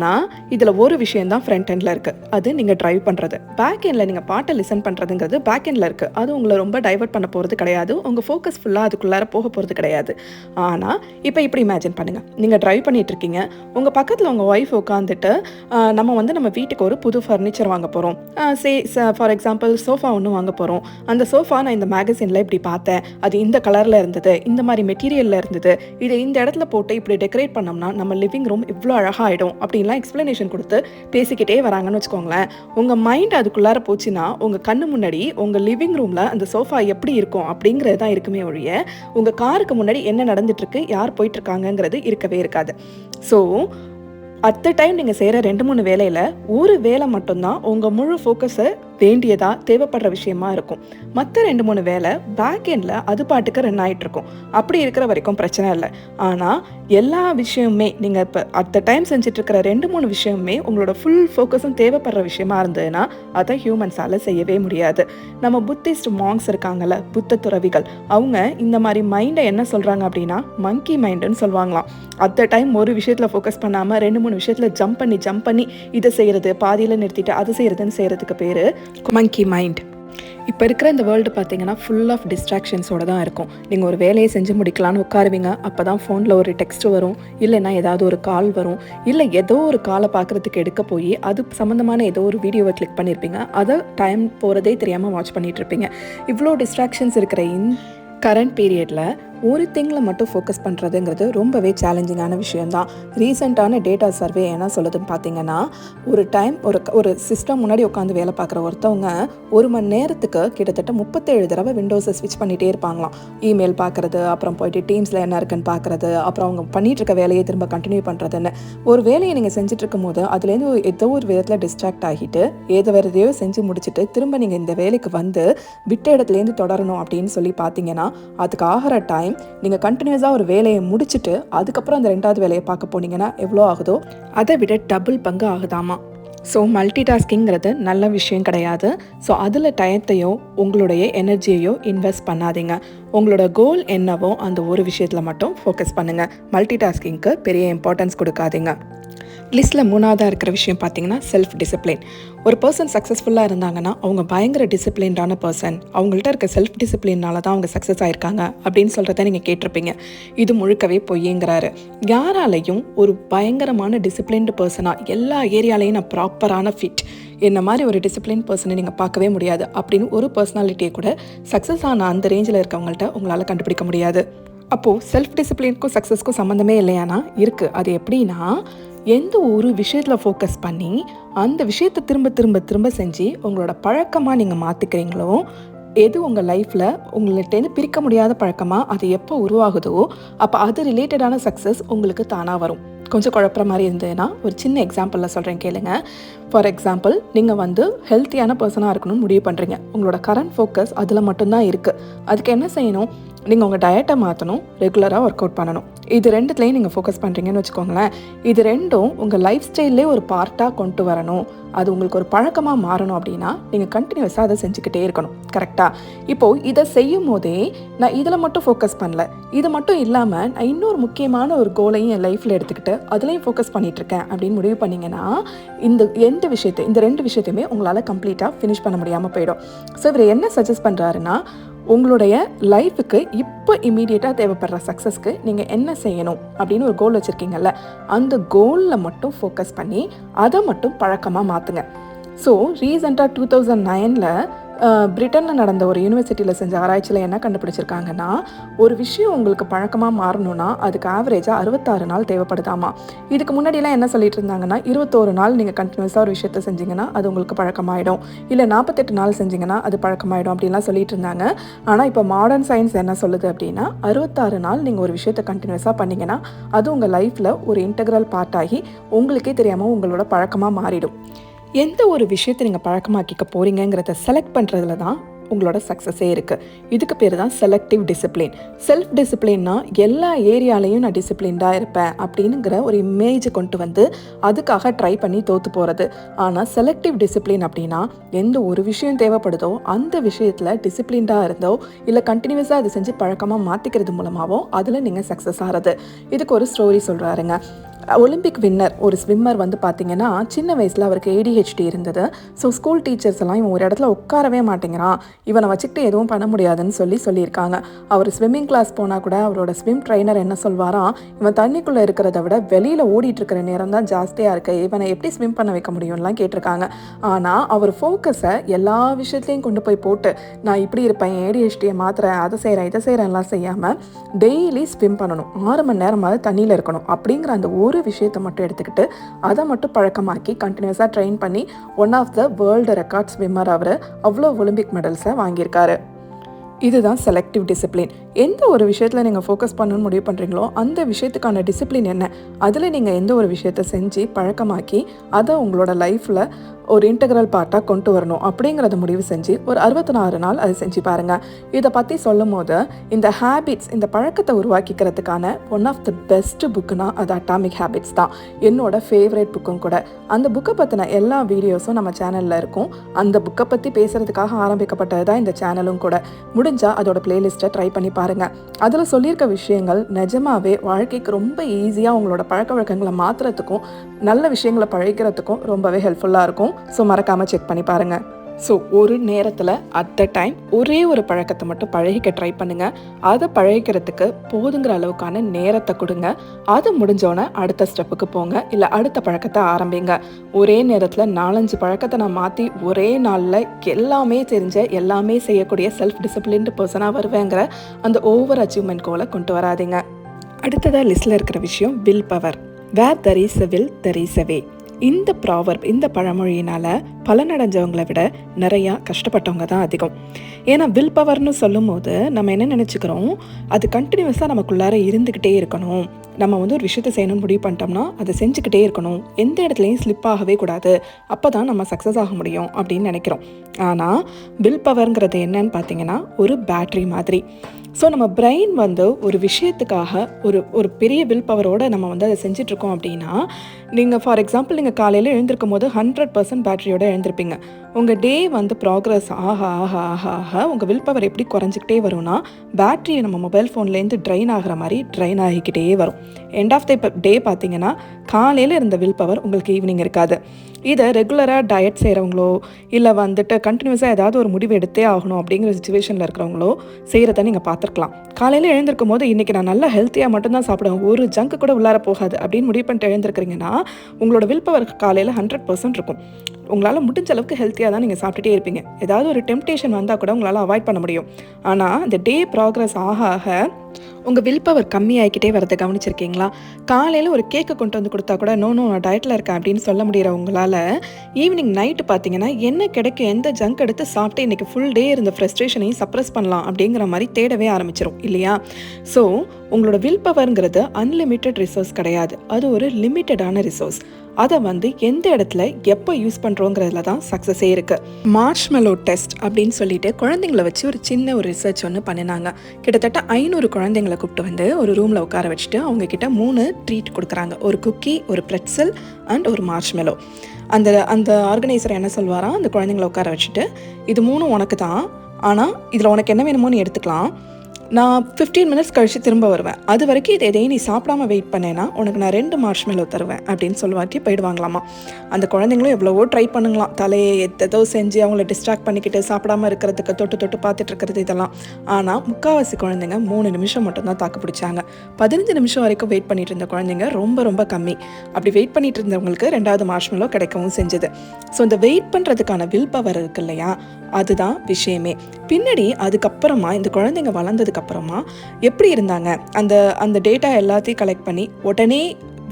ஆனால் இதில் ஒரு விஷயம் தான் ஃப்ரண்ட் எண்டில் இருக்குது அது நீங்கள் ட்ரைவ் பண்ணுறது பேக் எண்டில் நீங்கள் பாட்டை லிசன் பண்ணுறதுங்கிறது பேக் எண்டில் இருக்குது அது உங்களை ரொம்ப டைவர்ட் பண்ண போகிறது கிடையாது. உங்கள் ஃபோக்கஸ் ஃபுல்லாக அதுக்குள்ளார போக போகிறது கிடையாது. ஆனால் இப்போ இப்படி இமேஜின் பண்ணுங்கள் நீங்கள் ட்ரைவ் பண்ணிகிட்ருக்கீங்க இருக்கீங்க. உங்கள் பக்கத்தில் உங்கள் ஒய்ஃப் உட்காந்துட்டு நம்ம வந்து நம்ம வீட்டுக்கு ஒரு புது ஃபர்னிச்சர் வாங்க போகிறோம் சே ஃபார் எக்ஸாம்பிள் சோஃபா ஒன்று வாங்க போகிறோம் அந்த சோஃபா நான் இந்த மேகசினில் இப்படி பார்த்தேன். அது இந்த கலரில் இருந்தது. இந்த மாதிரி மெட்டீரியலில் இருந்தது. இதை இந்த இடத்துல போட்டு இப்படி டெக்கரேட் பண்ணோம்னா நம்ம லிவிங் ரூம் இவ்வளோ அழகாக அப்படின்னு எல்லாம் எக்ஸ்ப்ளனேஷன் கொடுத்து பேசிக்கிட்டே வராங்கன்னு வச்சுக்கோங்களேன். உங்கள் மைண்ட் அதுக்குள்ளார போச்சுன்னா உங்கள் கண்ணு முன்னாடி உங்கள் லிவிங் ரூமில் அந்த சோஃபா எப்படி இருக்கும் அப்படிங்கிறது தான் இருக்குமே ஒழிய உங்கள் காருக்கு முன்னாடி என்ன நடந்துட்டு இருக்கு யார் போயிட்டுருக்காங்கங்கிறது இருக்கவே இருக்காது. ஸோ அட் த டைம் நீங்கள் செய்கிற ரெண்டு மூணு வேலையில் ஒரு வேலை மட்டும்தான் உங்கள் முழு ஃபோக்கஸை வேண்டியதாக தேவைப்படுற விஷயமா இருக்கும். மற்ற ரெண்டு மூணு வேலை பேக் எண்டில் அது பாட்டுக்கு ரன் ஆயிட்டு இருக்கும். அப்படி இருக்கிற வரைக்கும் பிரச்சனை இல்லை. ஆனால் எல்லா விஷயமுமே நீங்கள் இப்போ அட் த டைம் செஞ்சிட்ருக்கிற ரெண்டு மூணு விஷயமுமே உங்களோட ஃபுல் ஃபோக்கஸும் தேவைப்படுற விஷயமா இருந்ததுன்னா அதை ஹியூமன்ஸால் செய்யவே முடியாது. நம்ம புத்திஸ்ட் மாங்ஸ் இருக்காங்கல்ல புத்த துறவிகள் அவங்க இந்த மாதிரி மைண்டை என்ன சொல்கிறாங்க அப்படின்னா மங்கி மைண்டுன்னு சொல்லுவாங்களாம். அட் த டைம் ஒரு விஷயத்தில் ஃபோக்கஸ் பண்ணாமல் ரெண்டு மூணு விஷயத்தில் ஜம்ப் பண்ணி ஜம்ப் பண்ணி இதை செய்கிறது பாதியில் நிறுத்திட்டு அதை செய்கிறதுன்னு செய்கிறதுக்கு பேர் மங்கி மைண்ட் இப்போ இருக்கிற இந்த வேர்ல்டு பார்த்தீங்கன்னா ஃபுல் ஆஃப் டிஸ்ட்ராக்ஷன்ஸோட தான் இருக்கும். நீங்கள் ஒரு வேலையை செஞ்சு முடிக்கலான்னு உட்காருவீங்க அப்போ தான் ஃபோனில் ஒரு டெக்ஸ்ட் வரும். இல்லைன்னா ஏதாவது ஒரு கால் வரும். இல்லை ஏதோ ஒரு காலை பார்க்குறதுக்கு எடுக்க போய் அது சம்மந்தமான ஏதோ ஒரு வீடியோவை கிளிக் பண்ணியிருப்பீங்க அதை டைம் போகிறதே தெரியாமல் வாட்ச் பண்ணிகிட்ருப்பீங்க இருப்பீங்க. இவ்வளோ டிஸ்ட்ராக்ஷன்ஸ் இருக்கிற இன் கரண்ட் பீரியடில் ஒரு திங்கில் மட்டும் ஃபோக்கஸ் பண்ணுறதுங்கிறது ரொம்பவே சேலஞ்சிங்கான விஷயம்தான். ரீசெண்டான டேட்டா சர்வே என்ன சொல்லுதுன்னு பார்த்தீங்கன்னா ஒரு டைம் ஒரு ஒரு சிஸ்டம் முன்னாடி உட்காந்து வேலை பார்க்குற ஒருத்தவங்க ஒரு மணி நேரத்துக்கு கிட்டத்தட்ட முப்பத்தேழு தடவை விண்டோஸை ஸ்விட்ச் பண்ணிகிட்டே இருப்பாங்களாம். இமெயில் பார்க்குறது அப்புறம் போயிட்டு டீம்ஸில் என்ன இருக்குன்னு பார்க்குறது அப்புறம் அவங்க பண்ணிகிட்டு இருக்க வேலையை திரும்ப கண்டினியூ பண்ணுறதுன்னு ஒரு வேலையை நீங்கள் செஞ்சுட்டு இருக்கும்போது அதுலேருந்து ஏதோ ஒரு விதத்தில் டிஸ்ட்ராக்ட் ஆகிட்டு ஏதோ வேறு எதையோ செஞ்சு முடிச்சுட்டு திரும்ப நீங்கள் இந்த வேலைக்கு வந்து விட்ட இடத்துலேருந்து தொடரணும் அப்படின்னு சொல்லி பார்த்தீங்கன்னா அதுக்கு ஆகிற டைம் நீங்கள் கண்டினியூஸாக ஒரு வேலையை முடிச்சுட்டு அதுக்கப்புறம் அந்த ரெண்டாவது வேலையை பார்க்க போனீங்கன்னா எவ்வளோ ஆகுதோ அதை விட டபுள் பங்கு ஆகுதாமா? ஸோ மல்டி டாஸ்கிங்கிறது நல்ல விஷயம் கிடையாது. ஸோ அதில் டயத்தையோ உங்களுடைய எனர்ஜியையோ இன்வெஸ்ட் பண்ணாதீங்க. உங்களோட கோல் என்னவோ அந்த ஒரு விஷயத்தில் மட்டும் ஃபோக்கஸ் பண்ணுங்கள் மல்டி டாஸ்கிங்க்கு பெரிய இம்பார்ட்டன்ஸ் கொடுக்காதீங்க. லிஸ்ட்டில் மூணாவதாக இருக்கிற விஷயம் பார்த்தீங்கன்னா செல்ஃப் டிசிப்ளின் ஒரு பர்சன் சக்ஸஸ்ஃபுல்லாக இருந்தாங்கன்னா அவங்க பயங்கர டிசிப்ளின்டான பர்சன் அவங்கள்ட்ட இருக்க செல்ஃப் டிசிப்ளினால தான் அவங்க சக்ஸஸ் ஆயிருக்காங்க அப்படின்னு சொல்கிறத நீங்கள் கேட்டிருப்பீங்க. இது முழுக்கவே பொய்யுங்கிறாரு யாராலையும் ஒரு பயங்கரமான டிசிப்ளின்டு பர்சனாக எல்லா ஏரியாலையும் நான் ப்ராப்பரான ஃபிட் என்ன மாதிரி ஒரு டிசிப்ளின் பர்சனை நீங்கள் பார்க்கவே முடியாது அப்படின்னு ஒரு பர்சனாலிட்டியை கூட சக்ஸஸ் ஆன அந்த ரேஞ்சில் இருக்கவங்கள்ட்ட உங்களால் கண்டுபிடிக்க முடியாது. அப்போது செல்ஃப் டிசிப்ளினுக்கும் சக்ஸஸ்க்கும் சம்மந்தமே இல்லையானா? இருக்குது அது எப்படின்னா எந்த ஒரு விஷயத்தில் ஃபோக்கஸ் பண்ணி அந்த விஷயத்தை திரும்ப திரும்ப திரும்ப செஞ்சு உங்களோட பழக்கமாக நீங்கள் மாற்றிக்கிறீங்களோ எது உங்கள் லைஃப்பில் உங்கள்கிட்டேருந்து பிரிக்க முடியாத பழக்கமாக அது எப்போ உருவாகுதோ அப்போ அது ரிலேட்டடான சக்ஸஸ் உங்களுக்கு தானாக வரும். கொஞ்சம் குழப்புற மாதிரி இருந்ததுன்னா ஒரு சின்ன எக்ஸாம்பிளில் சொல்கிறேன் கேளுங்க. ஃபார் எக்ஸாம்பிள் நீங்கள் வந்து ஹெல்த்தியான பர்சனாக இருக்கணும்னு முடிவு பண்ணுறீங்க உங்களோட கரண்ட் ஃபோக்கஸ் அதில் மட்டும்தான் இருக்குது அதுக்கு என்ன செய்யணும்? நீங்கள் உங்கள் டயட்டை மாற்றணும் ரெகுலராக ஒர்க் அவுட் பண்ணணும். இது ரெண்டுத்துலேயும் நீங்கள் ஃபோக்கஸ் பண்ணுறீங்கன்னு வச்சுக்கோங்களேன். இது ரெண்டும் உங்கள் லைஃப் ஸ்டைல்லே ஒரு பார்ட்டாக கொண்டு வரணும். அது உங்களுக்கு ஒரு பழக்கமாக மாறணும் அப்படின்னா நீங்கள் கண்டினியூஸாக அதை செஞ்சுக்கிட்டே இருக்கணும். கரெக்டாக இப்போது இதை செய்யும் போதே நான் இதில் மட்டும் ஃபோக்கஸ் பண்ணல. இது மட்டும் இல்லாமல் நான் இன்னொரு முக்கியமான ஒரு கோலையும் என் லைஃப்பில் எடுத்துக்கிட்டு அதுலேயும் ஃபோக்கஸ் பண்ணிகிட்ருக்கேன் அப்படின்னு முடிவு பண்ணிங்கன்னா இந்த எந்த விஷயத்தை இந்த ரெண்டு விஷயத்தையுமே உங்களால் கம்ப்ளீட்டாக ஃபினிஷ் பண்ண முடியாமல் போயிடும். ஸோ இவர் என்ன சஜஸ்ட் பண்ணுறாருன்னா உங்களுடைய லைஃபுக்கு இப்போ இமீடியட்டாக தேவைப்படுற சக்ஸஸ்க்கு நீங்கள் என்ன செய்யணும் அப்படின்னு ஒரு கோல் வச்சுருக்கீங்கல்ல அந்த கோலில் மட்டும் ஃபோக்கஸ் பண்ணி அதை மட்டும் பழக்கமாக மாற்றுங்க ஸோ ரீசெண்டாக டூ தௌசண்ட் நைனில் பிரிட்டனில் நடந்த ஒரு யூனிவர்சிட்டியில் செஞ்ச ஆராய்ச்சியில் என்ன கண்டுபிடிச்சிருக்காங்கன்னா ஒரு விஷயம் உங்களுக்கு பழக்கமாக மாறணும்னா அதுக்கு ஆவரேஜாக அறுபத்தாறு நாள் தேவைப்படுதாமா. இதுக்கு முன்னாடிலாம் என்ன சொல்லிட்டு இருந்தாங்கன்னா இருபத்தோரு நாள் நீங்கள் கண்டினியூஸாக ஒரு விஷயத்த செஞ்சீங்கன்னா அது உங்களுக்கு பழக்கமாயிடும். இல்லை நாற்பத்தெட்டு நாள் செஞ்சீங்கன்னா அது பழக்கமாயிடும் அப்படின்லாம் சொல்லிட்டு இருந்தாங்க. ஆனால் இப்போ மாடர்ன் சயின்ஸ் என்ன சொல்லுது அப்படின்னா அறுபத்தாறு நாள் நீங்கள் ஒரு விஷயத்தை கண்டினியூஸாக பண்ணிங்கன்னா அது உங்கள் லைஃப்பில் ஒரு இன்டெக்ரல் பார்ட் ஆகி உங்களுக்கே தெரியாமல் உங்களோட பழக்கமாக மாறிடும். எந்த ஒரு விஷயத்தை நீங்கள் பழக்கமாக்கிக்க போகிறீங்கிறத செலக்ட் பண்ணுறதுல தான் உங்களோட சக்ஸஸே இருக்குது இதுக்கு பேர் தான் செலக்டிவ் டிசிப்ளின் செல்ஃப் டிசிப்ளின்னா எல்லா ஏரியாலையும் நான் டிசிப்ளின்டாக இருப்பேன் அப்படிங்கிற ஒரு இமேஜை கொண்டு வந்து அதுக்காக ட்ரை பண்ணி தோற்று போகிறது ஆனால் செலக்டிவ் டிசிப்ளின் அப்படின்னா எந்த ஒரு விஷயம் தேவைப்படுதோ அந்த விஷயத்தில் டிசிப்ளின்டாக இருந்தோ இல்லை கண்டினியூஸாக அதை செஞ்சு பழக்கமாக மாற்றிக்கிறது மூலமாகவோ அதில் நீங்கள் சக்ஸஸ் ஆகிறது இதுக்கு ஒரு ஸ்டோரி சொல்கிறாருங்க ஒலிம்பிக் வின்னர் ஒரு ஸ்விம்மர் வந்து பார்த்தீங்கன்னா சின்ன வயசில் அவருக்கு ஏடிஹெச்டி இருந்தது. ஸோ ஸ்கூல் டீச்சர்ஸ் எல்லாம் இவன் ஒரு இடத்துல உட்காரவே மாட்டேங்கிறான். இவனை வச்சுக்கிட்டு எதுவும் பண்ண முடியாதுன்னு சொல்லி சொல்லியிருக்காங்க. அவர் ஸ்விம்மிங் கிளாஸ் போனால் கூட அவரோட ஸ்விம் ட்ரைனர் என்ன சொல்வாராம் இவன் தண்ணிக்குள்ளே இருக்கிறத விட வெளியில் ஓடிட்டு இருக்கிற நேரம் தான் ஜாஸ்தியாக இருக்கு. இவனை எப்படி ஸ்விம் பண்ண வைக்க முடியும்லாம் கேட்டிருக்காங்க. ஆனால் அவர் ஃபோக்கஸை எல்லா விஷயத்துலையும் கொண்டு போய் போட்டு நான் இப்படி இருப்பேன் ஏடிஹெச்டியை மாத்திரேன் அதை செய்கிறேன் இதை செய்கிறேன்லாம் செய்யாமல் டெய்லி ஸ்விம் பண்ணணும். ஆறு மணி நேரமாவது தண்ணியில் இருக்கணும். அப்படிங்கிற அந்த ஒரு விஷயத்தை மட்டும் எடுத்துக்கிட்டு அதை மட்டும் பழக்கமாக்கி கண்டினியூஸாக ட்ரெயின் பண்ணி one of the world record swimmer அவர் அவ்வளோ ஒலிம்பிக் மெடல்ஸை வாங்கியிருக்காரு. இதுதான் செலக்டிவ் டிசிப்ளின் எந்த ஒரு விஷயத்தில் நீங்கள் ஃபோக்கஸ் பண்ணணும்னு முடிவு பண்ணுறீங்களோ அந்த விஷயத்துக்கான டிசிப்ளின் என்ன? அதில் நீங்கள் எந்த ஒரு விஷயத்தை செஞ்சு பழக்கமாக்கி அதை உங்களோட லைஃப்பில் ஒரு இன்டெக்ரல் பார்ட்டாக கொண்டு வரணும் அப்படிங்கிறத முடிவு செஞ்சு ஒரு அறுபத்தி நாலு நாள் அதை செஞ்சு பாருங்கள் இதை பற்றி சொல்லும் போது இந்த ஹேபிட்ஸ் இந்த பழக்கத்தை உருவாக்கிக்கிறதுக்கான ஒன் ஆஃப் த பெஸ்ட் புக்குனா அது அட்டாமிக் ஹேபிட்ஸ் தான். என்னோட ஃபேவரேட் புக்கும் கூட. அந்த புக்கை பற்றின எல்லா வீடியோஸும் நம்ம சேனலில் இருக்கும். அந்த புக்கை பற்றி பேசுகிறதுக்காக ஆரம்பிக்கப்பட்டது தான் இந்த சேனலும் கூட. முடிஞ்சால் அதோட பிளேலிஸ்ட்டை ட்ரை பண்ணி பாருங்கள் அதில் சொல்லியிருக்க விஷயங்கள் நிஜமாவே வாழ்க்கைக்கு ரொம்ப ஈஸியாக உங்களோட பழக்க வழக்கங்களை மாற்றுறதுக்கும் நல்ல விஷயங்களை பழகிறதுக்கும் ரொம்பவே ஹெல்ப்ஃபுல்லாக இருக்கும். ஸோ மறக்காமல் செக் பண்ணி பாருங்கள் ஸோ ஒரு நேரத்தில் அட் த டைம் ஒரே ஒரு பழக்கத்தை மட்டும் பழகிக்க ட்ரை பண்ணுங்கள் அதை பழகிக்கிறதுக்கு போதுங்கிற அளவுக்கான நேரத்தை கொடுங்க. அது முடிஞ்சோடனே அடுத்த ஸ்டெப்புக்கு போங்க. இல்லை அடுத்த பழக்கத்தை ஆரம்பிங்க. ஒரே நேரத்தில் நாலஞ்சு பழக்கத்தை நான் மாற்றி ஒரே நாளில் எல்லாமே தெரிஞ்ச எல்லாமே செய்யக்கூடிய செல்ஃப் டிசிப்ளின்டு பர்சனாக வருவேங்கிற அந்த ஓவர் அச்சீவ்மெண்ட் கோலை கொண்டு வராதீங்க. அடுத்ததாக லிஸ்ட்டில் இருக்கிற விஷயம் willpower where there is a will there is a way இந்த ப்ராவர்ப் இந்த பழமொழியினால் பலனடைஞ்சவங்களை விட நிறையா கஷ்டப்பட்டவங்க தான் அதிகம். ஏன்னா வில் பவர்னு சொல்லும் போது நம்ம என்ன நினச்சிக்கிறோம்? அது கண்டினியூஸாக நமக்குள்ளார இருந்துக்கிட்டே இருக்கணும். நம்ம வந்து ஒரு விஷயத்தை செய்யணும்னு முடிவு பண்ணிட்டோம்னா அதை செஞ்சுக்கிட்டே இருக்கணும். எந்த இடத்துலையும் ஸ்லிப் ஆகவே கூடாது. அப்போ தான் நம்ம சக்ஸஸ் ஆக முடியும் அப்படின்னு நினைக்கிறோம். ஆனால் வில் பவர்ங்கிறது என்னன்னு பார்த்தீங்கன்னா ஒரு பேட்ரி மாதிரி. ஸோ நம்ம பிரெயின் வந்து ஒரு விஷயத்துக்காக ஒரு ஒரு பெரிய வில் பவரோடு நம்ம வந்து அதை செஞ்சிட்ருக்கோம் அப்படின்னா நீங்கள் ஃபார் எக்ஸாம்பிள் நீங்கள் காலையில் எழுந்திருக்கும் போது ஹண்ட்ரட் பர்சன்ட் பேட்டரியோட எழுந்திருப்பீங்க. உங்கள் டே வந்து ப்ராக்ரஸ் ஆக ஆக ஆக ஆக உங்கள் வில் பவர் எப்படி குறைஞ்சிக்கிட்டே வரும்னா பேட்டரி நம்ம மொபைல் ஃபோன்லேருந்து ட்ரைன் ஆகிற மாதிரி ட்ரைன் ஆகிக்கிட்டே வரும். எண்ட் ஆஃப் த டே பார்த்தீங்கன்னா காலையில் இருந்த வில் பவர் உங்களுக்கு ஈவினிங் இருக்காது. இதை ரெகுலராக டயட் செய்கிறவங்களோ இல்லை வந்துட்டு கண்டினியூஸாக ஏதாவது ஒரு முடிவு எடுத்தே ஆகணும் அப்படிங்கிற சுச்சுவேஷனில் இருக்கிறவங்களோ செய்கிறத நீங்கள் பார்த்துருக்கலாம். காலையில் எழுந்திருக்கும் போது இன்றைக்கி நான் நல்லா ஹெல்த்தியாக மட்டும்தான் சாப்பிடுவேன். ஒரு ஜங்க் கூட உள்ளார போகாது அப்படின்னு முடிவு பண்ணிட்டு எழுந்திருக்கிறீங்கன்னா உங்களோட வில் பவர் காலையில் ஹண்ட்ரட் பர்சன்ட் இருக்கும். உங்களால் முடிஞ்ச அளவுக்கு ஹெல்த்தியாக தான் நீங்கள் சாப்பிட்டுட்டே இருப்பீங்க. ஏதாவது ஒரு டெம்டேஷன் வந்தால் கூட உங்களால் அவாய்ட் பண்ண முடியும். ஆனால் இந்த டே ப்ராக்ரஸ் ஆக ஆக உங்கள் வில் பவர் கம்மியாகிக்கிட்டே வரதை கவனிச்சிருக்கீங்களா? காலையில் ஒரு கேக்கை கொண்டு வந்து கொடுத்தா கூட நோ நோ நான் டயட்டில் இருக்கேன் அப்படின்னு சொல்ல முடிகிற உங்களால் ஈவினிங் நைட்டு பார்த்தீங்கன்னா என்ன கிடைக்கும் எந்த ஜங்க் எடுத்து சாப்பிட்டு இன்றைக்கி ஃபுல் டே இருந்த ஃப்ரெஸ்ட்ரேஷனையும் சப்ரஸ் பண்ணலாம் அப்படிங்கிற மாதிரி தேடவே ஆரம்பிச்சிடும் இல்லையா? ஸோ உங்களோட வில் பவருங்கிறது அன்லிமிட்டெட் ரிசோர்ஸ் கிடையாது. அது ஒரு லிமிட்டடான ரிசோர்ஸ் அதை வந்து எந்த இடத்துல எப்போ யூஸ் பண்ணுறோங்கிறதுல தான் சக்ஸஸே இருக்குது மார்ஷ்மெலோ டெஸ்ட் அப்படின்னு சொல்லிட்டு குழந்தைங்கள வச்சு ஒரு சின்ன ஒரு ரிசர்ச் ஒன்று பண்ணினாங்க. கிட்டத்தட்ட ஐநூறு குழந்தைங்கள கூப்பிட்டு வந்து ஒரு ரூமில் உட்கார வச்சுட்டு அவங்க கிட்ட மூணு ட்ரீட் கொடுக்குறாங்க. ஒரு குக்கி ஒரு ப்ரெட்சல் அண்ட் ஒரு மார்ஷ்மெலோ அந்த அந்த ஆர்கனைசர் என்ன சொல்வாராம் அந்த குழந்தைங்கள உட்கார வச்சுட்டு இது மூணும் உனக்கு தான் ஆனால் இதில் உனக்கு என்ன வேணுமோ நீ எடுத்துக்கலாம். நான் ஃபிஃப்டீன் மினிட்ஸ் கழித்து திரும்ப வருவேன். அது வரைக்கும் இதை எதையும் நீ சாப்பிடாம வெயிட் பண்ணேன்னா உனக்கு நான் ரெண்டு மார்ஷ்மெலோ தருவேன் அப்படின்னு சொல்லுவாட்டி போயிடுவாங்களாமா. அந்த குழந்தைங்களும் எவ்வளவோ ட்ரை பண்ணுங்களாம். தலையை எதோ செஞ்சு அவங்கள டிஸ்ட்ராக்ட் பண்ணிக்கிட்டு சாப்பிடாம இருக்கிறதுக்கு தொட்டு தொட்டு பார்த்துட்டு இருக்கிறது இதெல்லாம். ஆனால் முக்கால்வாசி குழந்தைங்க மூணு நிமிஷம் மட்டும்தான் தாக்கு பிடிச்சாங்க. பதினஞ்சு நிமிஷம் வரைக்கும் வெயிட் பண்ணிட்டு இருந்த குழந்தைங்க ரொம்ப ரொம்ப கம்மி. அப்படி வெயிட் பண்ணிட்டு இருந்தவங்களுக்கு ரெண்டாவது மார்ஷ்மெலோ கிடைக்கவும் செஞ்சது. ஸோ இந்த வெயிட் பண்ணுறதுக்கான வில் பவர் இருக்கு இல்லையா? அதுதான் விஷயமே. பின்னாடி அதுக்கப்புறமா இந்த குழந்தைங்க வளர்ந்ததுக்கு அப்புறமா எப்படி இருந்தாங்க? அந்த அந்த டேட்டா எல்லாத்தையும் கலெக்ட் பண்ணி உடனே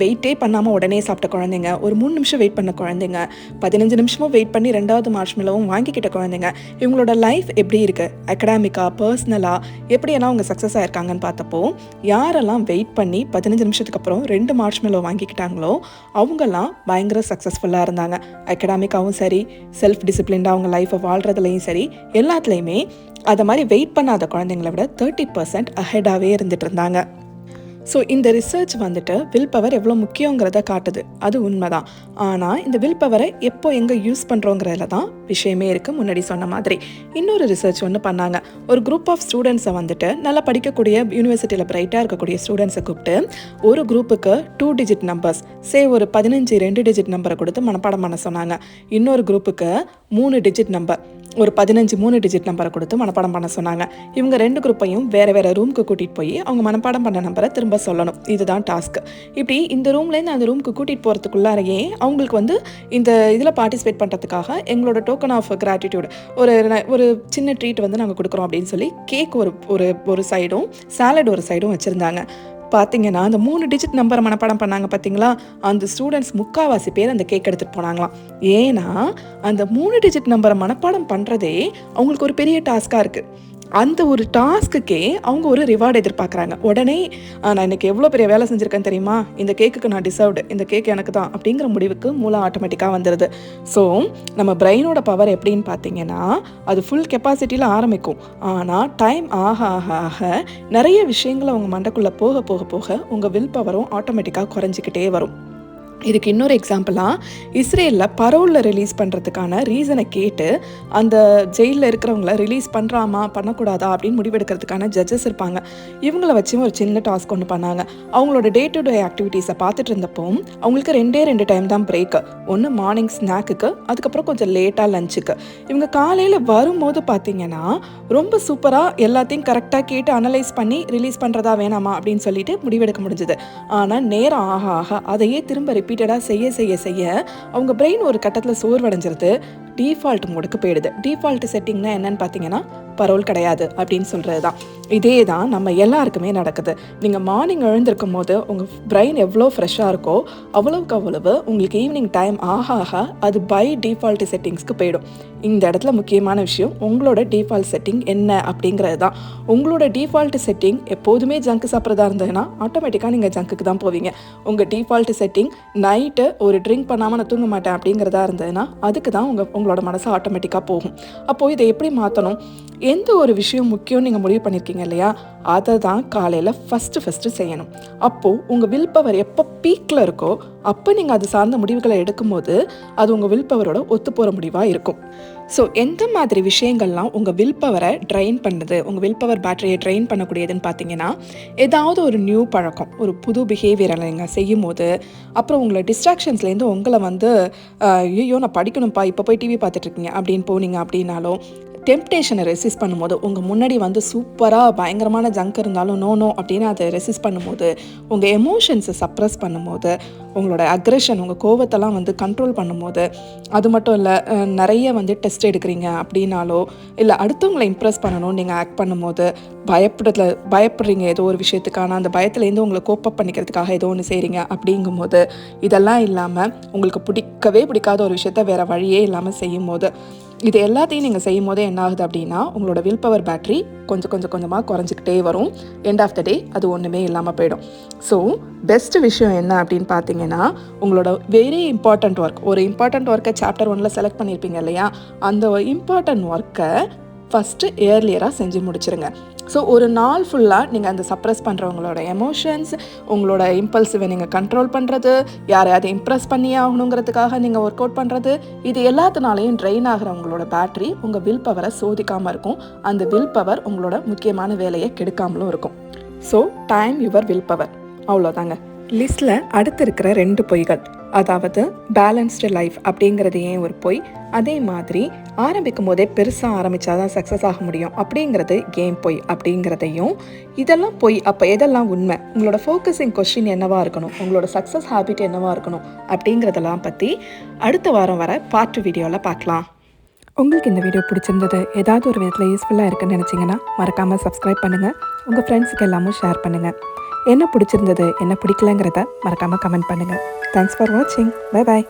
வெயிட்டே பண்ணாமல் உடனே சாப்பிட்ட குழந்தைங்க ஒரு மூணு நிமிஷம் வெயிட் பண்ண குழந்தைங்க பதினஞ்சு நிமிஷமும் வெயிட் பண்ணி ரெண்டாவது மார்ஷ்மெலவும் வாங்கிக்கிட்ட குழந்தைங்க இவங்களோட லைஃப் எப்படி இருக்குது அகடாமிக்காக பர்சனலாக எப்படியெல்லாம் அவங்க சக்ஸஸ் ஆயிருக்காங்கன்னு பார்த்தப்போ யாரெல்லாம் வெயிட் பண்ணி பதினஞ்சு நிமிஷத்துக்கு அப்புறம் ரெண்டு மார்ஷ்மெலோ வாங்கிக்கிட்டாங்களோ அவங்கெல்லாம் பயங்கர சக்ஸஸ்ஃபுல்லாக இருந்தாங்க. அகடாமிக்காகவும் சரி செல்ஃப் டிசிப்ளின்டாக அவங்க லைஃப்பை வாழ்கிறதுலையும் சரி எல்லாத்துலேயுமே அதை மாதிரி வெயிட் பண்ணாத குழந்தைங்கள விட தேர்ட்டி பர்சன்ட் அஹெடாகவே இருந்துட்டு இருந்தாங்க. ஸோ இந்த ரிசர்ச் வந்துட்டு வில் பவர் எவ்வளோ முக்கியங்கிறத காட்டுது. அது உண்மைதான். ஆனால் இந்த வில் பவரை எப்போ எங்கே யூஸ் பண்ணுறோங்கிறதுல தான் விஷயமே இருக்குது முன்னாடி சொன்ன மாதிரி. இன்னொரு ரிசர்ச் ஒன்று பண்ணாங்க. ஒரு குரூப் ஆஃப் ஸ்டூடெண்ட்ஸை வந்துட்டு நல்லா படிக்கக்கூடிய யூனிவர்சிட்டியில் பிரைட்டாக இருக்கக்கூடிய ஸ்டூடெண்ட்ஸை கூப்பிட்டு ஒரு குரூப்புக்கு டூ டிஜிட் நம்பர்ஸ் சே ஒரு பதினஞ்சு ரெண்டு டிஜிட் நம்பரை கொடுத்து மனப்பாடம் பண்ண சொன்னாங்க. இன்னொரு குரூப்புக்கு மூணு டிஜிட் நம்பர் ஒரு பதினஞ்சு மூணு டிஜிட் நம்பரை கொடுத்து மனப்பாடம் பண்ண சொன்னாங்க. இவங்க ரெண்டு குரூப்பையும் வேறு வேறு ரூமுக்கு கூட்டிகிட்டு போய் அவங்க மனப்பாடம் பண்ண நம்பரை திரும்ப சொல்லணும். இதுதான் டாஸ்க் இப்படி இந்த ரூம்லேருந்து அந்த ரூமுக்கு கூட்டிகிட்டு போகிறதுக்குள்ளாரையே அவங்களுக்கு வந்து இந்த இதில் பார்ட்டிசிபேட் பண்ணுறதுக்காக எங்களோட டோக்கன் ஆஃப் கிராட்டிடியூட் ஒரு ஒரு சின்ன ட்ரீட் வந்து நாங்கள் கொடுக்குறோம் அப்படின்னு சொல்லி கேக் ஒரு ஒரு ஒரு சைடும் சாலட் ஒரு சைடும் வச்சுருந்தாங்க. பார்த்தீங்கன்னா அந்த மூணு டிஜிட் நம்பரை மனப்பாடம் பண்ணாங்க பார்த்தீங்களா அந்த ஸ்டூடெண்ட்ஸ் முக்காவாசி பேர் அந்த கேக் எடுத்துகிட்டு போனாங்களாம். ஏன்னா அந்த மூணு டிஜிட் நம்பரை மனப்பாடம் பண்ணுறதே அவங்களுக்கு ஒரு பெரிய டாஸ்காக இருக்குது அந்த ஒரு டாஸ்க்குக்கே அவங்க ஒரு ரிவார்டு எதிர்பார்க்குறாங்க. உடனே நான் இன்னைக்கு எவ்வளோ பெரிய வேலை செஞ்சுருக்கேன் தெரியுமா? இந்த கேக்குக்கு நான் டிசர்வ்டு இந்த கேக் எனக்கு தான். அப்படிங்கிற முடிவுக்கு மூலம் ஆட்டோமேட்டிக்காக வந்துடுது ஸோ நம்ம பிரெயினோட பவர் எப்படின்னு பார்த்தீங்கன்னா அது ஃபுல் கெப்பாசிட்டியில் ஆரம்பிக்கும். ஆனால் டைம் ஆக ஆக ஆக நிறைய விஷயங்கள் அவங்க மண்டக்குள்ளே போக போக போக உங்கள் வில் பவரும் ஆட்டோமேட்டிக்காக குறைஞ்சிக்கிட்டே வரும். இதுக்கு இன்னொரு எக்ஸாம்பிளாக இஸ்ரேலில் பரோலில் ரிலீஸ் பண்ணுறதுக்கான ரீசனை கேட்டு அந்த ஜெயிலில் இருக்கிறவங்கள ரிலீஸ் பண்ணுறாமா பண்ணக்கூடாதா அப்படின்னு முடிவெடுக்கிறதுக்கான ஜட்ஜஸ் இருப்பாங்க. இவங்கள வச்சு ஒரு சின்ன டாஸ்க் ஒன்று பண்ணாங்க. அவங்களோட டே டு டே ஆக்டிவிட்டீஸை பார்த்துட்டு இருந்தப்போ அவங்களுக்கு ரெண்டே ரெண்டு டைம் தான் பிரேக்கு ஒன்று மார்னிங் ஸ்நாக்குக்கு அதுக்கப்புறம் கொஞ்சம் லேட்டாக லஞ்சுக்கு இவங்க காலையில் வரும்போது பார்த்தீங்கன்னா ரொம்ப சூப்பராக எல்லாத்தையும் கரெக்டாக கேட்டு அனலைஸ் பண்ணி ரிலீஸ் பண்ணுறதா வேணாமா அப்படின்னு சொல்லிட்டு முடிவெடுக்க முடிஞ்சது. ஆனால் நேரம் ஆக ஆக அதையே திரும்ப ரிப்பீட்டடாக செய்ய செய்ய செய்ய அவங்க பிரெயின் ஒரு கட்டத்தில் சோர்வடைஞ்சிருது. டிஃபால்ட் மோடுக்கு போயிடுது. டிஃபால்ட் செட்டிங்னா என்னன்னு பார்த்தீங்கன்னா பரோல் கிடையாது அப்படின்னு சொல்கிறது தான் இதே தான் நம்ம எல்லாருக்குமே நடக்குது. நீங்கள் மார்னிங் எழுந்திருக்கும் போது உங்கள் பிரெயின் எவ்வளோ ஃப்ரெஷ்ஷாக இருக்கோ அவ்வளோக்கு அவ்வளவு உங்களுக்கு ஈவினிங் டைம் ஆக ஆக அது பை டிஃபால்ட் செட்டிங்ஸ்க்கு போயிடும். இந்த இடத்துல முக்கியமான விஷயம் உங்களோட டிஃபால்ட் செட்டிங் என்ன அப்படிங்கிறது தான் உங்களோட டிஃபால்ட் செட்டிங் எப்போதுமே ஜங்க் சாப்பிட்றதா இருந்ததுன்னா ஆட்டோமேட்டிக்காக நீங்கள் ஜங்க்குக்கு தான் போவீங்க. உங்கள் டிஃபால்ட் செட்டிங் நைட்டு ஒரு ட்ரிங்க் பண்ணாமல் நான் தூங்க மாட்டேன் அப்படிங்கிறதா இருந்ததுன்னா அதுக்கு தான் உங்கள் உங்கள் உங்களோட மனசு ஆட்டோமேட்டிக்காக போகும். அப்போது இதை எப்படி மாற்றணும் எந்த ஒரு விஷயம் முக்கியம் நீங்கள் முடிவு பண்ணியிருக்கீங்க இல்லையா? அதை தான் காலையில் ஃபஸ்ட்டு ஃபஸ்ட்டு செய்யணும். அப்போது உங்கள் வில் பவர் எப்போ பீக்கில் இருக்கோ அப்போ நீங்கள் அது சார்ந்த முடிவுகளை எடுக்கும்போது அது உங்கள் வில் பவரோட ஒத்து போகிற முடிவாக இருக்கும். ஸோ எந்த மாதிரி விஷயங்கள்லாம் உங்கள் வில் பவரை ட்ரைன் பண்ணுது? உங்கள் வில் பவர் பேட்டரியை ட்ரைன் பண்ணக்கூடியதுன்னு பார்த்தீங்கன்னா ஏதாவது ஒரு நியூ பழக்கம் ஒரு புது பிஹேவியரை நீங்கள் செய்யும் போது அப்புறம் உங்களை டிஸ்ட்ராக்ஷன்ஸ்லேருந்து உங்களை வந்து ஐயோ நான் படிக்கணும்ப்பா இப்போ போய் டிவி பார்த்துட்ருக்கீங்க அப்படின்னு போனீங்க அப்படின்னாலும் டெம்ப்டேஷனை ரெசிஸ்ட் பண்ணும்போது உங்கள் முன்னாடி வந்து சூப்பராக பயங்கரமான ஜங்க் இருந்தாலும் நோ நோ அப்படின்னு அதை ரெசிஸ்ட் பண்ணும்போது உங்கள் எமோஷன்ஸை சப்ரஸ் பண்ணும்போது உங்களோட அக்ரெஷன் உங்கள் கோவத்தெல்லாம் வந்து கண்ட்ரோல் பண்ணும்போது அது மட்டும் இல்லை நிறைய வந்து டெஸ்ட் எடுக்கிறீங்க அப்படின்னாலோ இல்லை அடுத்தவங்களை இம்ப்ரெஸ் பண்ணணும் நீங்கள் ஆக்ட் பண்ணும்போது பயப்படுறதுல பயப்படுறீங்க ஏதோ ஒரு விஷயத்துக்கான அந்த பயத்துலேருந்து உங்களை கோப்பப் பண்ணிக்கிறதுக்காக ஏதோ ஒன்று செய்கிறீங்க அப்படிங்கும்போது இதெல்லாம் இல்லாமல் உங்களுக்கு பிடிக்கவே பிடிக்காத ஒரு விஷயத்த வேறு வழியே இல்லாமல் செய்யும் போது இது எல்லாத்தையும் நீங்கள் செய்யும் போதே என்ன ஆகுது அப்படின்னா உங்களோட வில் பவர் பேட்டரி கொஞ்சம் கொஞ்சம் கொஞ்சமாக குறைஞ்சிக்கிட்டே வரும். எண்ட் ஆஃப் த டே அது ஒன்றுமே இல்லாமல் போயிடும். ஸோ பெஸ்ட் விஷயம் என்ன அப்படின்னு பார்த்தீங்கன்னா உங்களோட வெரி இம்பார்ட்டண்ட் ஒர்க் ஒரு இம்பார்ட்டண்ட் ஒர்க்கை சாப்டர் ஒனில் செலக்ட் பண்ணியிருப்பீங்க இல்லையா? அந்த இம்பார்ட்டண்ட் ஒர்க்கை ஃபஸ்ட்டு ஏர்லியராக செஞ்சு முடிச்சிருங்க. ஸோ ஒரு நாள் ஃபுல்லாக நீங்கள் அந்த சப்ரஸ் பண்ணுறவங்களோட எமோஷன்ஸ் உங்களோட இம்பல்சிவை நீங்கள் கண்ட்ரோல் பண்ணுறது யாரையாவது இம்ப்ரெஸ் பண்ணி ஆகணுங்கிறதுக்காக நீங்கள் ஒர்க் அவுட் பண்ணுறது இது எல்லாத்தினாலையும் ட்ரெயின் ஆகிற உங்களோட பேட்டரி உங்கள் வில் பவரை சோதிக்காமல் இருக்கும். அந்த வில் பவர் உங்களோட முக்கியமான வேலையை கெடுக்காமலும் இருக்கும். So time your will power அவ்வளோதாங்க லிஸ்ட்டில் அடுத்து இருக்கிற ரெண்டு பொய்கள் அதாவது பேலன்ஸ்டு லைஃப் அப்படிங்கிறது ஏன் ஒரு பொய்? அதே மாதிரி ஆரம்பிக்கும் போதே பெருசாக ஆரம்பித்தாதான் சக்ஸஸ் ஆக முடியும். அப்படிங்கிறது ஏன் பொய் அப்படிங்கிறதையும் இதெல்லாம் பொய் அப்போ எதெல்லாம் உண்மை? உங்களோட ஃபோக்கஸிங் கொஷின் என்னவாக இருக்கணும்? உங்களோட சக்ஸஸ் ஹாபிட் என்னவாக இருக்கணும்? அப்படிங்கிறதெல்லாம் பற்றி அடுத்த வாரம் வர பார்ட் வீடியோவில் பார்க்கலாம். உங்களுக்கு இந்த வீடியோ பிடிச்சிருந்தது ஏதாவது ஒரு விதத்தில் யூஸ்ஃபுல்லாக இருக்குன்னு நினச்சிங்கன்னா மறக்காமல் சப்ஸ்கிரைப் பண்ணுங்கள் உங்கள் ஃப்ரெண்ட்ஸுக்கு எல்லாமும் ஷேர் பண்ணுங்கள் என்ன பிடிச்சிருந்தது என்ன பிடிக்கலங்கிறத மறக்காமல் கமெண்ட் பண்ணுங்கள் தேங்க்ஸ் ஃபார் வாட்சிங் பை பாய்